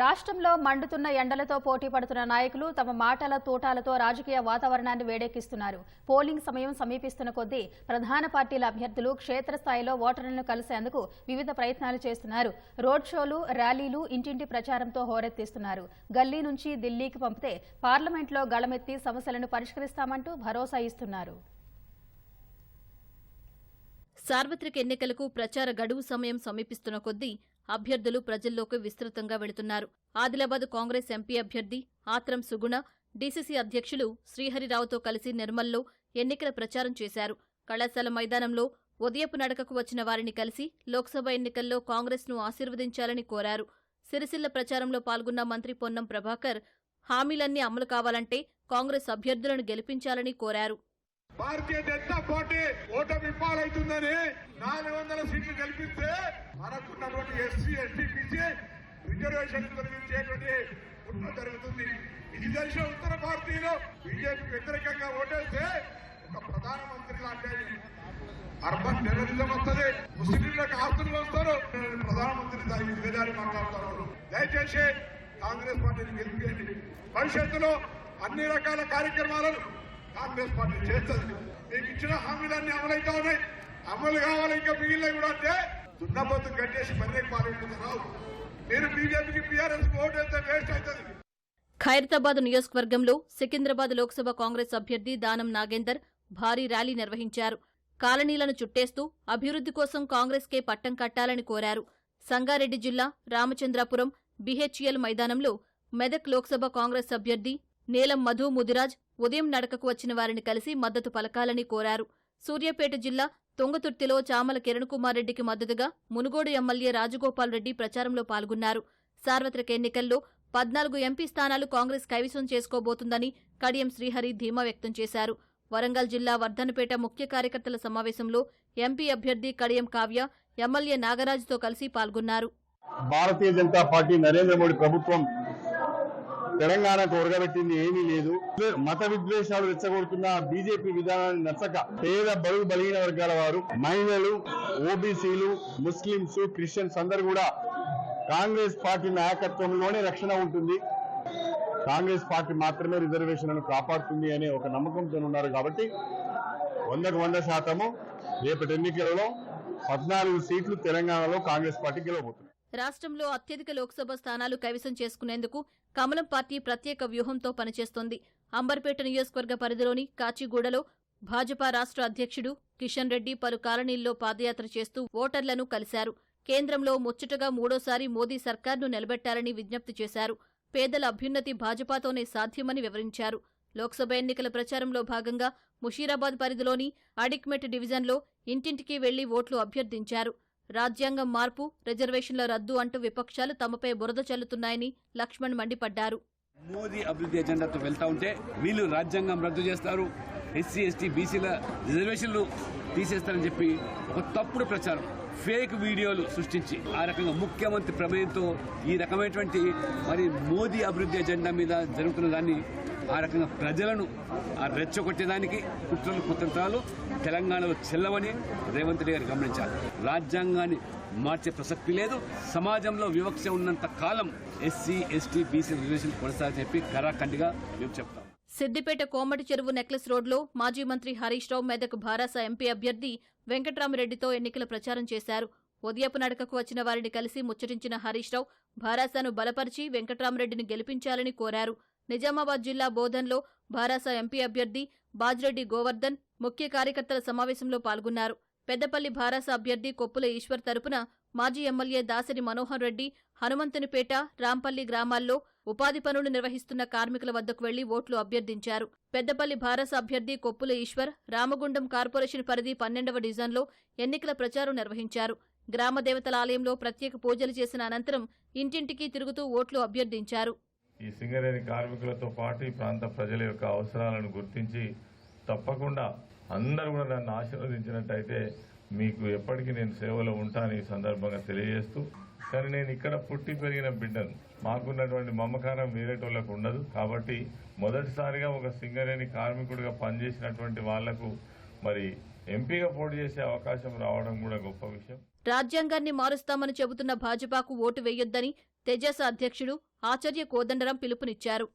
రాష్ట్రంలో మండుతున్న ఎండలతో పోటీ పడుతున్న నాయకులు తమ మాటల తూటాలతో రాజకీయ వాతావరణాన్ని వేడెక్కిస్తున్నారు. పోలింగ్ సమయం సమీపిస్తున్న కొద్దీ ప్రధాన పార్టీల అభ్యర్థులు క్షేత్రస్థాయిలో ఓటర్లను కలిసేందుకు వివిధ ప్రయత్నాలు చేస్తున్నారు. రోడ్ షోలు ర్యాలీలు ఇంటింటి ప్రచారంతో హోరెత్తిస్తున్నారు. గల్లీ నుంచి ఢిల్లీకి పంపితే పార్లమెంట్లో గళమెత్తి సమస్యలను పరిష్కరిస్తామంటూ భరోసా ఇస్తున్నారు. సార్వత్రిక ఎన్నికలకు ప్రచార గడువు సమయం సమీపిస్తున్న కొద్దీ అభ్యర్థులు ప్రజల్లోకి విస్తృతంగా వెళుతున్నారు. ఆదిలాబాద్ కాంగ్రెస్ ఎంపీ అభ్యర్థి ఆత్రం సుగుణ డీసీసీ అధ్యక్షులు శ్రీహరిరావుతో కలిసి నిర్మల్లో ఎన్నికల ప్రచారం చేశారు. కళాశాల మైదానంలో ఉదయపు నడకకు వచ్చిన వారిని కలిసి లోక్సభ ఎన్నికల్లో కాంగ్రెస్ను ఆశీర్వదించాలని కోరారు. సిరిసిల్ల ప్రచారంలో పాల్గొన్న మంత్రి పొన్నం ప్రభాకర్ హామీలన్నీ అమలు కావాలంటే కాంగ్రెస్ అభ్యర్థులను గెలిపించాలని కోరారు. భారతీయ జనతా పార్టీ ఓటమి పాలవుతుందని నాలుగు వందల సీట్లు కల్పిస్తే మనకున్నటువంటి ఎస్సీ ఎస్టీ బీసీ రిజర్వేషన్ తొలగించేటువంటి కుట్ర జరుగుతుంది. ఇది తెలిసిన ఉత్తర భారతీయులు బీజేపీ వ్యతిరేకంగా ఓటేస్తే ఒక ప్రధానమంత్రి లాంటి అర్బన్ టెర్రరిజం వస్తుంది ముస్లింలకు ఆస్తులు వస్తారు. ప్రధానమంత్రి దానికి దిగజారి మాట్లాడుతున్నారు. దయచేసి కాంగ్రెస్ పార్టీని గెలిపియండి. భవిష్యత్తులో అన్ని రకాల కార్యక్రమాలను కాంగ్రెస్ పార్టీ చేస్తుంది. మీకు ఇచ్చిన హామీలన్నీ అమలైతా ఉన్నాయి. అమలు కావాలి ఇంకా మిగిలిన కూడా అంటే దున్నబద్దు కట్టేసి మళ్ళీ పాల్గొంటున్నారు మీరు బీజేపీకి బీఆర్ఎస్ ఓటు వేస్తే వేస్ట్ అవుతుంది. ఖైరతాబాద్ నియోజకవర్గంలో సికింద్రాబాద్ లోక్సభ కాంగ్రెస్ అభ్యర్థి దానం నాగేందర్ భారీ ర్యాలీ నిర్వహించారు. కాలనీలను చుట్టేస్తూ అభివృద్ది కోసం కాంగ్రెస్కే పట్టం కట్టాలని కోరారు. సంగారెడ్డి జిల్లా రామచంద్రాపురం బీహెచ్ఎల్ మైదానంలో మెదక్ లోక్సభ కాంగ్రెస్ అభ్యర్థి నీలం మధు ముదిరాజ్ ఉదయం నడకకు వచ్చిన వారిని కలిసి మద్దతు పలకాలని కోరారు. సూర్యాపేట జిల్లా తొంగతుర్తిలో చామల కిరణ్ కుమార్ రెడ్డికి మద్దతుగా మునుగోడు ఎమ్మెల్యే రాజగోపాల్ రెడ్డి ప్రచారంలో పాల్గొన్నారు. సార్వత్రిక ఎన్నికల్లో పద్నాలుగు ఎంపీ స్థానాలు కాంగ్రెస్ కైవసం చేసుకోబోతుందని కడియం శ్రీహరి ధీమా వ్యక్తం చేశారు. వరంగల్ జిల్లా వర్ధనపేట ముఖ్య కార్యకర్తల సమావేశంలో ఎంపీ అభ్యర్థి కడియం కావ్య ఎమ్మెల్యే నాగరాజుతో కలిసి పాల్గొన్నారు. భారతీయ జనతా పార్టీ నరేంద్ర మోడీ ప్రభుత్వం తెలంగాణకు ఉరగబెట్టింది ఏమీ లేదు. మత విద్వేషాలు రెచ్చగొడుతున్న బీజేపీ విధానాన్ని నచ్చక పేద బడుగు బలహీన వర్గాల వారు మహిళలు ఓబీసీలు ముస్లింస్ క్రిస్టియన్స్ అందరు కూడా కాంగ్రెస్ పార్టీ నాయకత్వంలోనే రక్షణ ఉంటుంది. కాంగ్రెస్ పార్టీ మాత్రమే రిజర్వేషన్లను కాపాడుతుంది అనే ఒక నమ్మకంతో ఉన్నారు కాబట్టి వందకు వంద శాతము రేపటి ఎన్నికలలో పద్నాలుగు సీట్లు తెలంగాణలో కాంగ్రెస్ పార్టీ గెలవబోతుంది. రాష్ట్రంలో అత్యధిక లోక్సభ స్థానాలు కైవసం చేసుకునేందుకు కమలం పార్టీ ప్రత్యేక వ్యూహంతో పనిచేస్తోంది. అంబర్పేట నియోజకవర్గ పరిధిలోని కాచిగూడలో భాజపా రాష్ట్ర అధ్యక్షుడు కిషన్ రెడ్డి పలు కాలనీల్లో పాదయాత్ర చేస్తూ ఓటర్లను కలిశారు. కేంద్రంలో ముచ్చటగా మూడోసారి మోదీ సర్కార్ను నిలబెట్టాలని విజ్ఞప్తి చేశారు. పేదల అభ్యున్నతి భాజపాతోనే సాధ్యమని వివరించారు. లోక్సభ ఎన్నికల ప్రచారంలో భాగంగా ముషీరాబాద్ పరిధిలోని అడిక్మెట్ డివిజన్లో ఇంటింటికి వెళ్ళి ఓట్లు అభ్యర్థించారు. రాజ్యాంగం మార్పు రిజర్వేషన్ల రద్దు అంటూ విపక్షాలు తమపై బురద చల్లుతున్నాయని లక్ష్మణ్ మండిపడ్డారు. మోదీ అభివృద్ధి ఎజెండాతో వెళ్తా ఉంటే వీళ్ళు రాజ్యాంగం రద్దు చేస్తారు ఎస్సీ ఎస్టీ బీసీల రిజర్వేషన్లు తీసేస్తారని చెప్పి ఒక తప్పుడు ప్రచారం. ఫేక్ వీడియోలు సృష్టించి ఆ రకంగా ముఖ్యమంత్రి ప్రమేయంతో ఈ రకమైనటువంటి మరి మోదీ అభివృద్ధి ఎజెండా మీద జరుగుతున్న దాన్ని ఆ రకంగా ప్రజలను ఆ రెచ్చగొట్టేదానికి కుట్రలు కుతంత్రాలు తెలంగాణలో చెల్లవని రేవంత్ రెడ్డి గారు గమనించాలి రాజ్యాంగాన్ని మార్చే ప్రసక్తి లేదు. సమాజంలో వివక్ష ఉన్నంత కాలం ఎస్సీ ఎస్టీ బీసీ రిజర్వేషన్ కొనసాగని చెప్పి కరాఖండిగా మేము చెప్తాం. సిద్దిపేట కోమటి చెరువు నెక్లెస్ రోడ్లో మాజీ మంత్రి హరీష్ రావు మెదక్ భారాస ఎంపీ అభ్యర్థి వెంకట్రామరెడ్డితో ఎన్నికల ప్రచారం చేశారు. ఉదయపు నడకకు వచ్చిన వారిని కలిసి ముచ్చటించిన హరీష్ రావు భారాసాను బలపరిచి వెంకట్రామరెడ్డిని గెలిపించాలని కోరారు. నిజామాబాద్ జిల్లా బోధన్లో భారాస ఎంపీ అభ్యర్థి బాజిరెడ్డి గోవర్ధన్ ముఖ్య కార్యకర్తల సమావేశంలో పాల్గొన్నారు. పెద్దపల్లి భారాస అభ్యర్థి కొప్పుల ఈశ్వర్ తరపున మాజీ ఎమ్మెల్యే దాసరి మనోహర్ రెడ్డి హనుమంతునిపేట రాంపల్లి గ్రామాల్లో ఉపాధి పనులు నిర్వహిస్తున్న కార్మికుల వద్దకు వెళ్ళి ఓట్లు అభ్యర్థించారు. పెద్దపల్లి భారస అభ్యర్థి కొప్పుల ఈశ్వర్ రామగుండం కార్పొరేషన్ పరిధి పన్నెండవ డివిజన్లో ఎన్నికల ప్రచారం నిర్వహించారు. గ్రామ దేవతల ఆలయంలో ప్రత్యేక పూజలు చేసిన అనంతరం ఇంటింటికి తిరుగుతూ ఓట్లు అభ్యర్థించారు. ఈ సింగరేణి కార్మికులతో పాటు ఈ ప్రాంత ప్రజల యొక్క అవసరాలను గుర్తించి తప్పకుండా అందరూ కూడా నన్ను ఆశీర్వదించినట్టయితే మీకు ఎప్పటికీ నేను సేవలో ఉంటాను ఈ సందర్భంగా తెలియజేస్తూ కానీ నేను ఇక్కడ పుట్టి పెరిగిన బిడ్డను. మాకున్నటువంటి మమకారం వేరేటోళ్ళకు ఉండదు. కాబట్టి మొదటిసారిగా ఒక సింగరేణి కార్మికుడిగా పనిచేసినటువంటి వాళ్ళకు మరి ఎంపీగా పోటీ చేసే అవకాశం రావడం కూడా గొప్ప విషయం. రాజ్యాంగాన్ని మారుస్తామని చెబుతున్న భాజపాకు ఓటు వేయొద్దని తెజాస అధ్యక్షుడు ఆచార్య కోదండరాం పిలుపునిచ్చారు.